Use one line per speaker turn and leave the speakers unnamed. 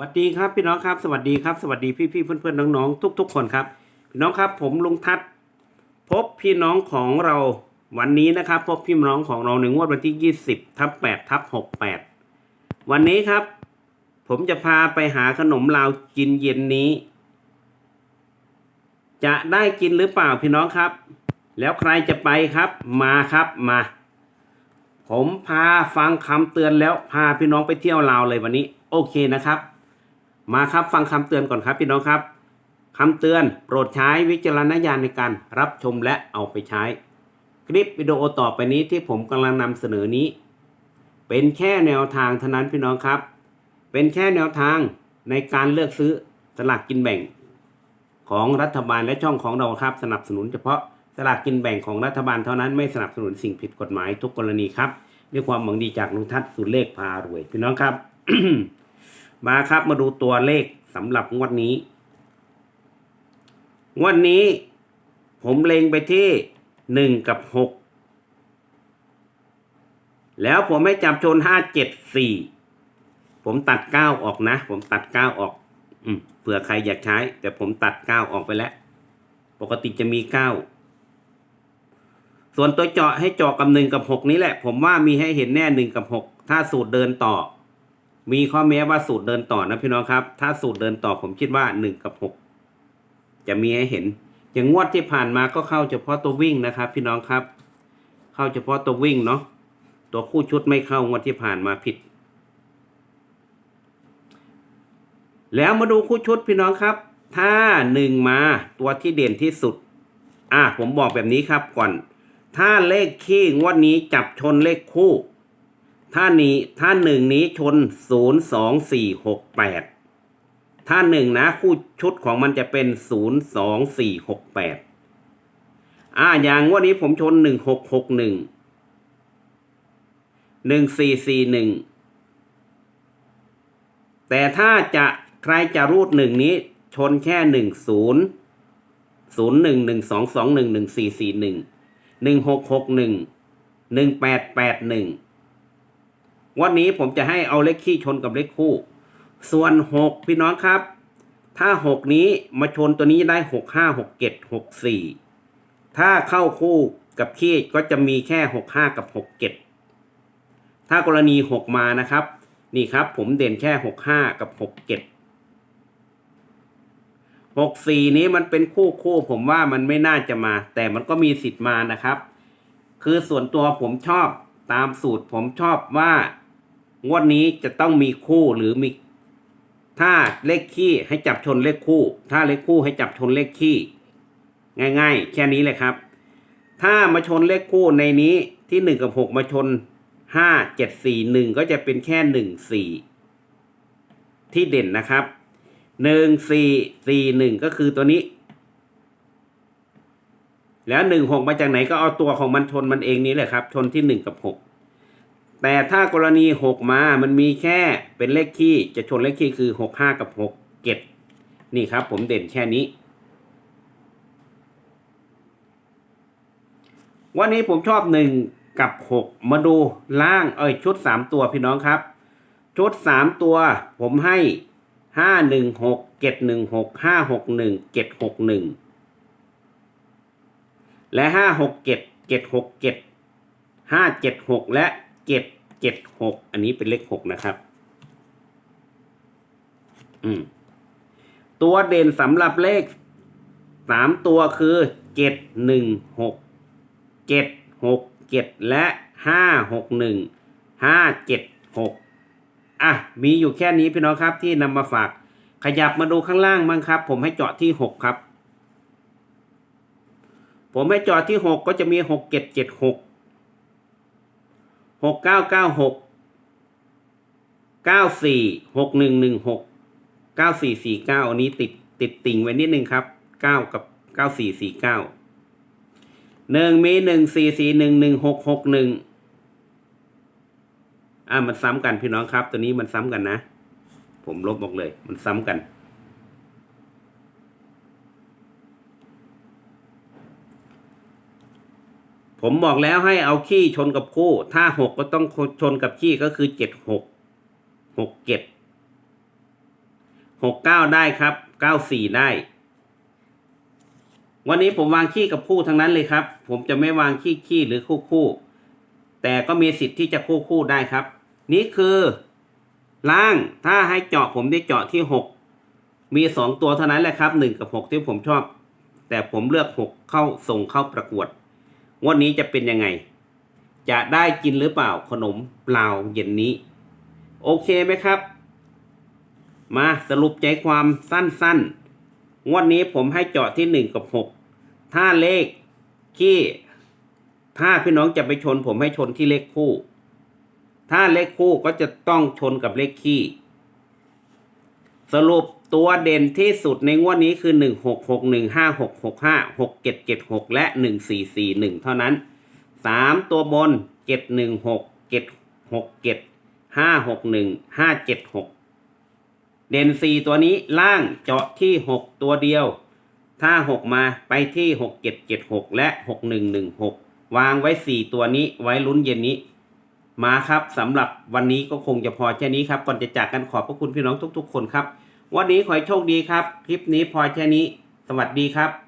วัสดีครับพี่น้องครับสวัสดีครับสวัสดีพี่พี่เพื่อนเพื่อนน้องๆทุก ๆ คนครับพี่น้องครับผมลุงทัศน์พบพี่น้องของเราวันนี้นะครับ พบพี่น้องของเราในงวดวันที่20ทับ8ทับ68วันนี้ครับ ผมจะพาไปหาขนมลาวกินเย็นนี้ จะได้กินหรือเปล่าพี่น้องครับ แล้วใครจะไปครับมาครับมา ผมพาฟังคำเตือนแล้วพาพี่น้องไปเที่ยวลาวเลยวันนี้ โอเคนะครับ มาครับฟังคำเตือนก่อนครับพี่น้องครับคำเตือนโปรดใช้วิจารณญาณในการรับชมและเอาไปใช้ คลิปวิดีโอต่อไปนี้ที่ผมกำลังนำเสนอนี้ เป็นแค่แนวทางเท่านั้นพี่น้องครับ เป็นแค่แนวทางในการเลือกซื้อสลากกินแบ่ง ของรัฐบาลและช่องของเราครับสนับสนุน เฉพาะสลากกินแบ่งของรัฐบาลเท่านั้นไม่สนับสนุนสิ่งผิดกฎหมายทุกกรณีครับด้วยความหวังดีจากลุงทัศน์สุเลขพารวยพี่น้องครับ มาครับมาดูตัวเลขสำหรับงวดนี้ งวดนี้ ผมเล็งไปที่หนึ่งกับหกแล้วผมให้จับชนห้าเจ็ดสี่ผมตัดเก้าออกนะ ผมตัดเก้าออก อืมเผื่อใครอยากใช้ แต่ผมตัดเก้าออกไปแล้ว ปกติจะมีเก้าส่วนตัวเจาะให้เจาะกับหนึ่งกับหกนี้แหละ ผมว่ามีให้เห็นแน่หนึ่งกับหกถ้าสูตรเดินต่อ มีข้อแม้ว่าสูตรเดินต่อนะพี่น้องครับ ถ้าสูตรเดินต่อผมคิดว่าหนึ่งกับหกจะมีให้เห็น อย่างงวดที่ผ่านมาก็เข้าเฉพาะตัววิ่งนะครับ พี่น้องครับ เข้าเฉพาะตัววิ่งเนาะตัวคู่ชุดไม่เข้างวดที่ผ่านมาผิด แล้วมาดูคู่ชุดพี่น้องครับ ถ้าหนึ่งมาตัวที่เด่นที่สุด อะผมบอกแบบนี้ครับก่อน ถ้าเลขขี้งวดนี้จับชนเลขคู่ ถ้านี้ถ้าหนึ่งนี้ชนศูนย์สองสี่หกแปดถ้าหนึ่งนะคู่ชุดของมันจะเป็นศูนย์สองสี่หกแปดอ่าอย่างงวดนี้ผมชนหนึ่งหกหกหนึ่งหนึ่งสี่สี่หนึ่งแต่ถ้าจะใครจะรูดหนึ่งนี้ชนแค่หนึ่งศูนย์ศูนย์หนึ่งหนึ่งสองสองหนึ่งหนึ่งสี่สี่หนึ่งหนึ่งหกหกหนึ่งหนึ่งแปดแปดหนึ่ง วันนี้ผมจะให้เอาเลขขี้ชนกับเลขคู่ ส่วนหกพี่น้องครับ ถ้าหกนี้มาชนตัวนี้ได้หกห้าหกเจ็ดหกสี่ถ้าเข้าคู่กับขี้ก็จะมีแค่หกห้ากับหกเจ็ดถ้ากรณีหกมานะครับ นี่ครับผมเด่นแค่หกห้ากับหกเจ็ดหกสี่นี้มันเป็นคู่คู่ผมว่ามันไม่น่าจะมา แต่มันก็มีสิทธิ์มานะครับ คือส่วนตัวผมชอบตามสูตรผมชอบว่า งวดนี้จะต้องมีคู่หรือมี ถ้าเลขขี้ให้จับชนเลขคู่ ถ้าเลขคู่ให้จับชนเลขขี้ ง่าย ๆ แค่นี้เลยครับ ถ้ามาชนเลขคู่ในนี้ที่หนึ่งกับหกมาชนห้าเจ็ดสี่หนึ่งก็จะเป็นแค่หนึ่งสี่ที่เด่นนะครับหนึ่งสี่สี่หนึ่งก็คือตัวนี้ แล้วหนึ่งหกมาจากไหนก็เอาตัวของมันชนมันเองนี้แหละครับ ชนที่หนึ่งกับหก แต่ถ้ากรณีหกมามันมีแค่เป็นเลขคี่จะชนเลขคี่คือหกห้ากับหกเจ็ดนี่ครับ ผมเด่นแค่นี้ วันนี้ผมชอบหนึ่งกับหกมาดูล่างเอ้ยชุดสามตัวพี่น้องครับ ชุดสามตัวผมให้ห้าหนึ่งหกเจ็ดหนึ่งหกห้าหกหนึ่งเจ็ดหกหนึ่งและห้าหกเจ็ดเจ็ดหกเจ็ดห้าเจ็ดหกและเจ็ด เจ็ดหกอันนี้เป็นเลขหกนะครับ อืม ตัวเด่นสำหรับเลขสามตัวคือเจ็ดหนึ่งหกเจ็ดหกเจ็ดและห้าหกหนึ่งห้าเจ็ดหกอะ มีอยู่แค่นี้พี่น้องครับที่นำมาฝาก ขยับมาดูข้างล่างบ้างครับ ผมให้เจาะที่หกครับ ผมให้เจาะที่หกก็จะมีหกเจ็ดเจ็ดหก หกเก้าเก้าหกเก้าสี่หกหนึ่งหนึ่งหกเก้าสี่สี่เก้าอันนี้ติดติดติ่งไว้นิดนึงครับเก้ากับเก้าสี่สี่เก้าหนึ่งมีหนึ่งสี่สี่หนึ่งหนึ่งหกหกหนึ่งอ่ามันซ้ำกันพี่น้องครับ ตัวนี้มันซ้ำกันนะ ผมลบออกเลย มันซ้ำกัน ผมบอกแล้วให้เอาขี้ชนกับคู่ ถ้าหกก็ต้องชนกับขี้ก็คือเจ็ดหกหกเจ็ดหกเก้าได้ครับเก้าสี่ได้ วันนี้ผมวางขี้กับคู่ทั้งนั้นเลยครับ ผมจะไม่วางขี้ขี้หรือคู่คู่ แต่ก็มีสิทธิ์ที่จะคู่คู่ได้ครับ นี่คือล่างถ้าให้เจาะผมได้เจาะที่หกมีสองตัวเท่านั้นแหละครับหนึ่งกับหกที่ผมชอบ แต่ผมเลือกหกเข้าส่งเข้าประกวด งวันนี้จะเป็นยังไง จะได้กินหรือเปล่าขนมเปล่าเย็นนี้ โอเคไหมครับ มาสรุปใจความสั้นๆ งวดนี้ผมให้เจาะที่หนึ่งกับหกถ้าเลขขี้ถ้าพี่น้องจะไปชนผมให้ชนที่เลขคู่ ถ้าเลขคู่ก็จะต้องชนกับเลขขี้ สรุปตัวเด่นที่สุดในงวดนี้คือหนึ่งหกหกหนึ่งห้าหกหกห้าหกเจ็ดเจ็ดหกและหนึ่งสี่สี่หนึ่งเท่านั้นสามตัวบนเจ็ดหนึ่งหกเจ็ดหกเจ็ดห้าหกหนึ่งห้าเจ็ดหกเด่นสี่ตัวนี้ล่างเจาะที่หกตัวเดียว ถ้าหกมาไปที่หกเจ็ดเจ็ดหกและหกหนึ่งหนึ่งหกวางไว้สี่ตัวนี้ไว้ลุ้นเย็นนี้ มาครับสำหรับวันนี้ก็คงจะพอแค่นี้ครับก่อนจะจากกันขอบพระคุณพี่น้องทุก ๆ คนครับ วันนี้ขอให้โชคดีครับ คลิปนี้พอแค่นี้ สวัสดีครับ